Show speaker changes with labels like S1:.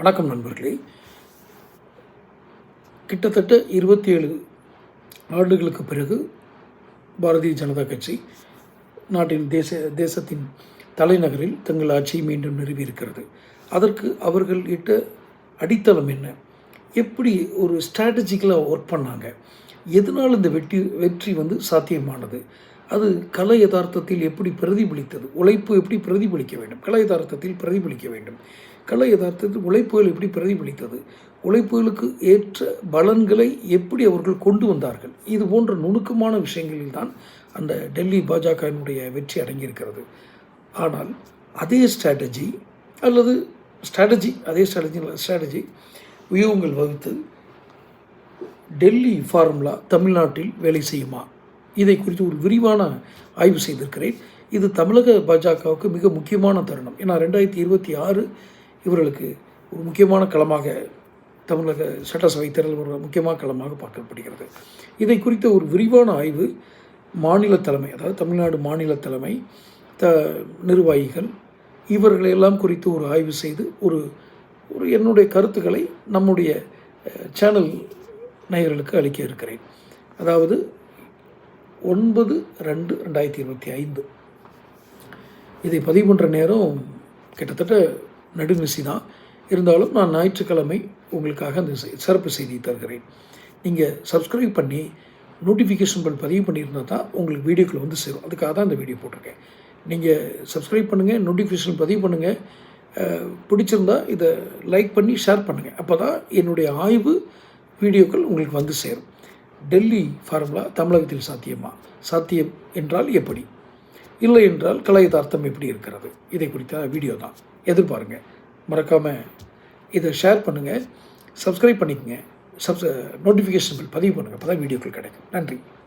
S1: வணக்கம் நண்பர்களே. கிட்டத்தட்ட இருபத்தி ஏழு ஆண்டுகளுக்கு பிறகு பாரதிய ஜனதா கட்சி நாட்டின் தேச தேசத்தின் தலைநகரில் தங்கள் ஆட்சியை மீண்டும் நிறுவியிருக்கிறது. அதற்கு அவர்கள் இட்ட அடித்தளம் என்ன? எப்படி ஒரு ஸ்ட்ராட்டஜிக்கலாக ஒர்க் பண்ணாங்க? எதனால் இந்த வெற்றி வெற்றி வந்து சாத்தியமானது? அது கலை யதார்த்தத்தில் எப்படி பிரதிபலித்தது? உழைப்பு எப்படி பிரதிபலிக்க வேண்டும்? கலை யதார்த்தத்தில் பிரதிபலிக்க வேண்டும். கலை யதார்த்தத்தில் உழைப்புகள் எப்படி பிரதிபலித்தது? உழைப்புகளுக்கு ஏற்ற பலன்களை எப்படி அவர்கள் கொண்டு வந்தார்கள்? இது போன்ற நுணுக்கமான விஷயங்களில் தான் அந்த டெல்லி பாஜகவினுடைய வெற்றி அடங்கியிருக்கிறது. ஆனால் அதே ஸ்ட்ராட்டஜி அல்லது ஸ்ட்ராட்டஜி அதே ஸ்ட்ராட்டஜி ஸ்ட்ராட்டஜி வியூகங்கள் வகுத்து டெல்லி ஃபார்முலா தமிழ்நாட்டில் வேலை செய்யுமா? இதை குறித்து ஒரு விரிவான ஆய்வு செய்திருக்கிறேன். இது தமிழக பாஜகவுக்கு மிக முக்கியமான தருணம். ஏன்னா ரெண்டாயிரத்தி இருபத்தி ஆறு இவர்களுக்கு ஒரு முக்கியமான களமாக தமிழக சட்டசபை தேர்தல் ஒரு முக்கியமான களமாக பார்க்கப்படுகிறது. இதை குறித்த ஒரு விரிவான ஆய்வு மாநில தலைமை அதாவது தமிழ்நாடு மாநில தலைமை த நிர்வாகிகள் இவர்களையெல்லாம் குறித்து ஒரு ஆய்வு செய்து ஒரு ஒரு என்னுடைய கருத்துக்களை நம்முடைய சேனல் நேயர்களுக்கு அளிக்க இருக்கிறேன். அதாவது ஒன்பது ரெண்டு ரெண்டாயிரத்தி இருபத்தி ஐந்து. இதை பதிவு பண்ணுற நேரம் கிட்டத்தட்ட நடுநிசி தான். இருந்தாலும் நான் ஞாயிற்றுக்கிழமை உங்களுக்காக அந்த சிறப்பு செய்தி தருகிறேன். நீங்கள் சப்ஸ்கிரைப் பண்ணி நோட்டிஃபிகேஷன் பண்ணி பதிவு பண்ணியிருந்தால் தான் உங்களுக்கு வீடியோக்கள் வந்து சேரும். அதுக்காக தான் இந்த வீடியோ போட்டிருக்கேன். நீங்கள் சப்ஸ்கிரைப் பண்ணுங்கள் நோட்டிஃபிகேஷன் பதிவு பண்ணுங்கள் பிடிச்சிருந்தால் பிடிச்சிருந்தா இதை லைக் பண்ணி ஷேர் பண்ணுங்கள் அப்போ தான் என்னுடைய ஆய்வு வீடியோக்கள் உங்களுக்கு வந்து சேரும். டெல்லி ஃபார்முலா தமிழகத்தில் சாத்தியமா? சாத்தியம் என்றால் எப்படி? இல்லை என்றால் கலை அர்த்தம் எப்படி இருக்கிறது? இதை குறித்த வீடியோ தான். எதிர்பாருங்க. மறக்காமல் இதை ஷேர் பண்ணுங்கள் சப்ஸ்கிரைப் பண்ணிக்கங்க. சப்ஸ் நோட்டிஃபிகேஷன் பில் பதிவு பண்ணுங்கள் அப்போ தான் வீடியோக்கள் கிடைக்கும். நன்றி.